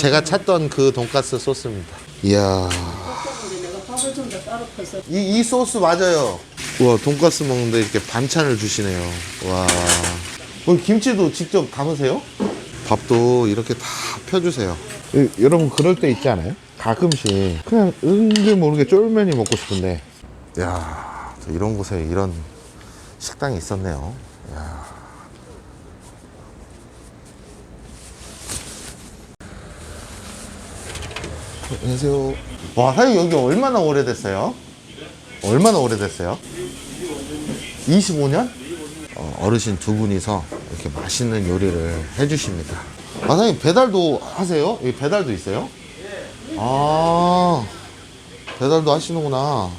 제가 찾던 그 돈가스 소스입니다. 이야. 근데 내가 밥을 좀 더 따로 퍼서 이, 이 소스 맞아요. 와, 돈가스 먹는데 이렇게 반찬을 주시네요. 와. 어, 김치도 직접 담으세요? 밥도 이렇게 다 펴주세요. 여러분, 그럴 때 있지 않아요? 가끔씩. 그냥 은근 모르게 쫄면이 먹고 싶은데. 야저 이런 곳에 이런 식당이 있었네요. 야 안녕하세요. 와, 사장님 여기 얼마나 오래됐어요? 얼마나 오래됐어요? 25년? 어, 어르신 두 분이서 이렇게 맛있는 요리를 해주십니다. 아, 사장님 배달도 하세요? 여기 배달도 있어요? 아, 배달도 하시는구나.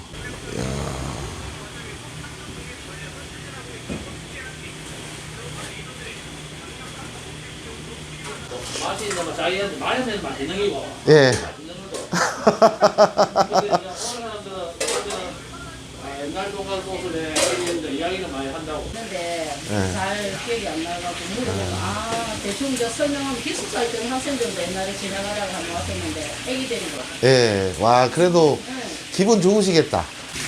맛이 있는 거 자기한테 맛있는 거고 예. 맛있는 것도 근데 이제 어느 사람들은 어떤 아, 옛날 동간 소스에 이제 이야기는 많이 한다고 했는데 네. 잘 기억이 안 나가고 물어보고 아 대충 저 설명하면 기숙사 있던 학생들도 옛날에 지나가다가 한번 왔었는데 애기 데리고 예. 와, 그래도 응. 기분 좋으시겠다.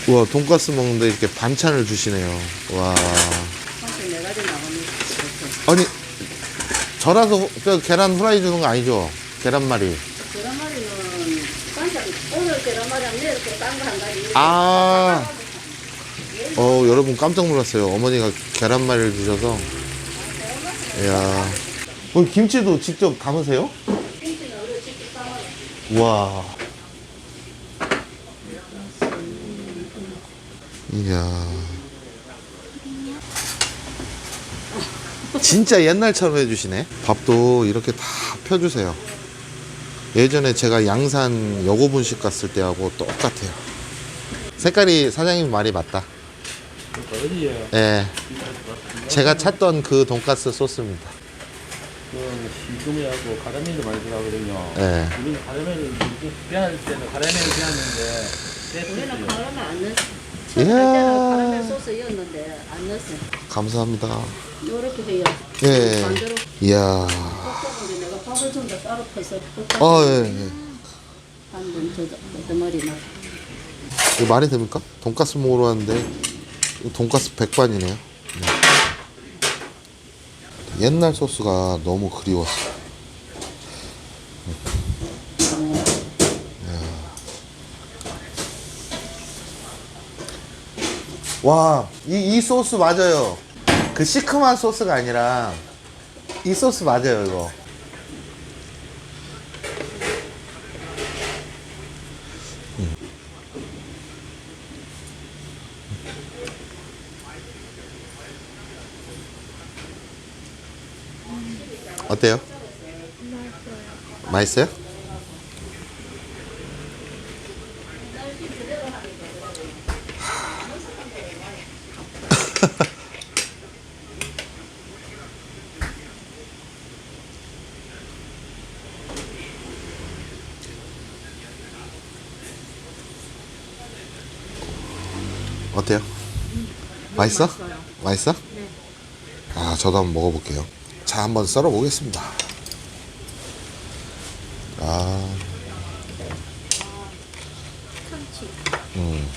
우와, 돈가스 먹는데 이렇게 반찬을 주시네요. 와. 네 아니, 저라서 저 계란 후라이 주는 거 아니죠? 계란말이. 계란말이는 깜짝 오늘 계란말이랑 내일 또딴거한 가지 이렇게 아. 어, 여러분 깜짝 놀랐어요. 어머니가 계란말이를 주셔서. 이야. 어, 김치도 직접 담으세요? 와. 이야. 진짜 옛날처럼 해주시네. 밥도 이렇게 다 펴주세요. 예전에 제가 양산 여고분식 갔을 때하고 똑같아요. 색깔이 사장님 말이 맞다. 어디에 예. 제가 찾던 그 돈가스 소스입니다. 그 시금이하고 가라멜도 많이 들어가거든요 예. 우리 가라멜을 빼할 때는 가라멜을 빼었는데 우리는 카라멜 안 넣었어 이야. 처음 할 때는 카라멜 소스였는데 안 넣었어 감사합니다. 요렇게 해요 예. 반대로 이야. 내가 밥을 좀 더 따로 퍼서 어, 예, 예. 한번 저 머리 넣고 이거 말이 됩니까? 돈가스 먹으러 왔는데 돈가스 백반이네요. 네. 옛날 소스가 너무 그리웠어. 와, 이, 이 소스 맞아요. 그 시큼한 소스가 아니라 이 소스 맞아요, 이거. 어때요? 맛있어요? 어때요? 맛있어? 맛있어? 아, 저도 한번 먹어볼게요. 자, 한번 썰어 보겠습니다. 아. 음.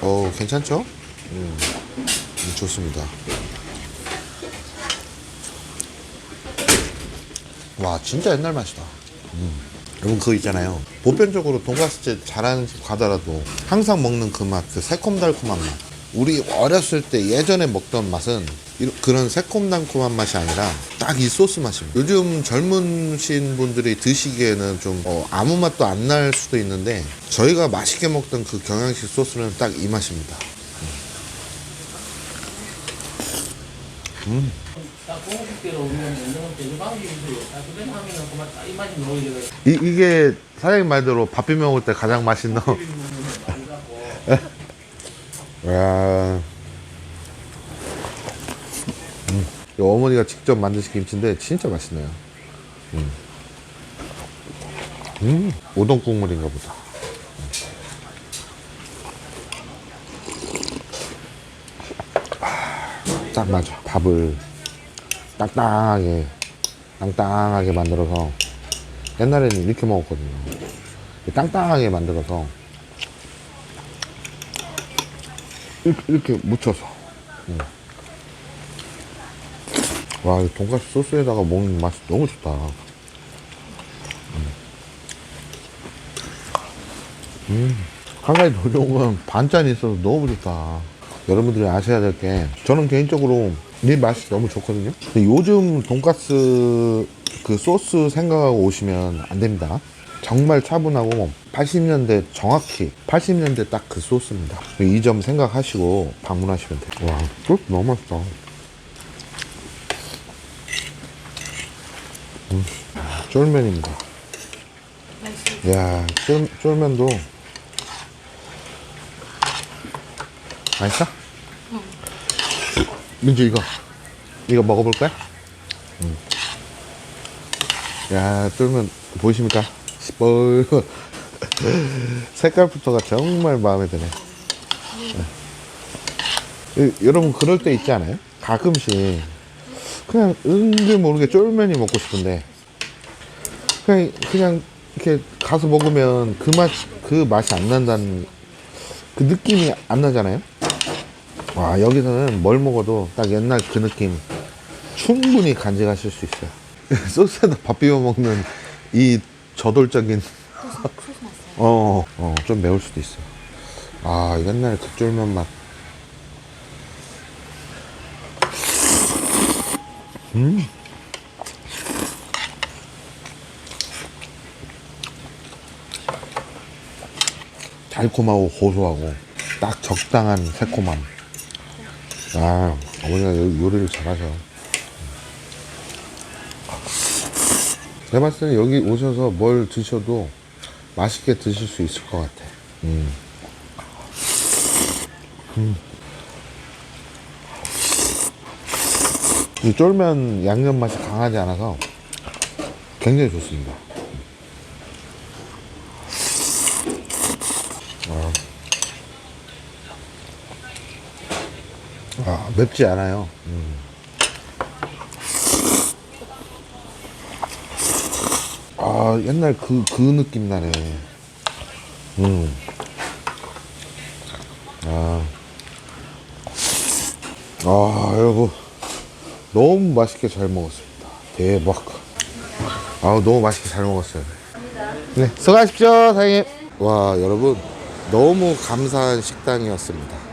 어, 괜찮죠? 음. 음, 좋습니다. 와, 진짜 옛날 맛이다. 음. 여러분 그거 있잖아요. 보편적으로 돈가스집 잘하는 집 가더라도 항상 먹는 그 맛, 그 새콤달콤한 맛. 우리 어렸을 때 예전에 먹던 맛은 그런 새콤달콤한 맛이 아니라 딱 이 소스 맛입니다. 요즘 젊으신 분들이 드시기에는 좀 어, 아무 맛도 안 날 수도 있는데 저희가 맛있게 먹던 그 경양식 소스는 딱 이 맛입니다. 돼요 이, 이게 사장님 말대로 밥 비벼 먹을 때 가장 맛있는 야. 음. 이 어머니가 직접 만드신 김치인데 진짜 맛있네요. 음. 음, 우동 국물인가 보다. 아, 딱 맞아. 밥을 땅땅하게 땅땅하게 만들어서 옛날에는 이렇게 먹었거든요 땅땅하게 만들어서 이렇게, 이렇게 묻혀서 음. 와, 이 돈가스 소스에다가 먹는 맛이 너무 좋다. 음. 한 가지 더 좋은 건 반찬이 있어서 너무 좋다. 여러분들이 아셔야 될 게, 저는 개인적으로 이 맛이 너무 좋거든요. 요즘 돈가스 그 소스 생각하고 오시면 안 됩니다. 정말 차분하고 80년대 정확히 80년대 딱 그 소스입니다. 이 점 생각하시고 방문하시면 돼요. 와, 소스 너무 맛있다. 음, 쫄면입니다. 야, 쫄, 쫄면도 맛있어? 민주 이거 이거 먹어볼 거야? 음. 야, 쫄면 보이십니까? 시뻘건 색깔부터가 정말 마음에 드네. 네. 이- 여러분 그럴 때 있지 않아요? 가끔씩 그냥 은근 모르게 쫄면이 먹고 싶은데 그냥 그냥 이렇게 가서 먹으면 그 맛 그 맛이 안 난다는 그 느낌이 안 나잖아요. 와 여기서는 뭘 먹어도 딱 옛날 그 느낌 충분히 간직하실 수 있어요. 소스에다 밥 비벼 먹는 이 저돌적인 어, 어, 좀 매울 수도 있어. 아, 옛날 그 쫄면 맛. 음. 달콤하고 고소하고 딱 적당한 새콤함. 아, 어머니가 요- 요리를 잘하셔. 제가 봤을 때 여기 오셔서 뭘 드셔도 맛있게 드실 수 있을 것 같아. 음. 음. 이 쫄면 양념 맛이 강하지 않아서 굉장히 좋습니다. 아, 아, 맵지 않아요. 음. 아, 옛날 그, 그 느낌 나네. 음. 아. 아, 여러분. 너무 맛있게 잘 먹었습니다. 대박. 아, 너무 맛있게 잘 먹었어요. 네, 수고하십시오, 사장님. 와, 여러분. 너무 감사한 식당이었습니다.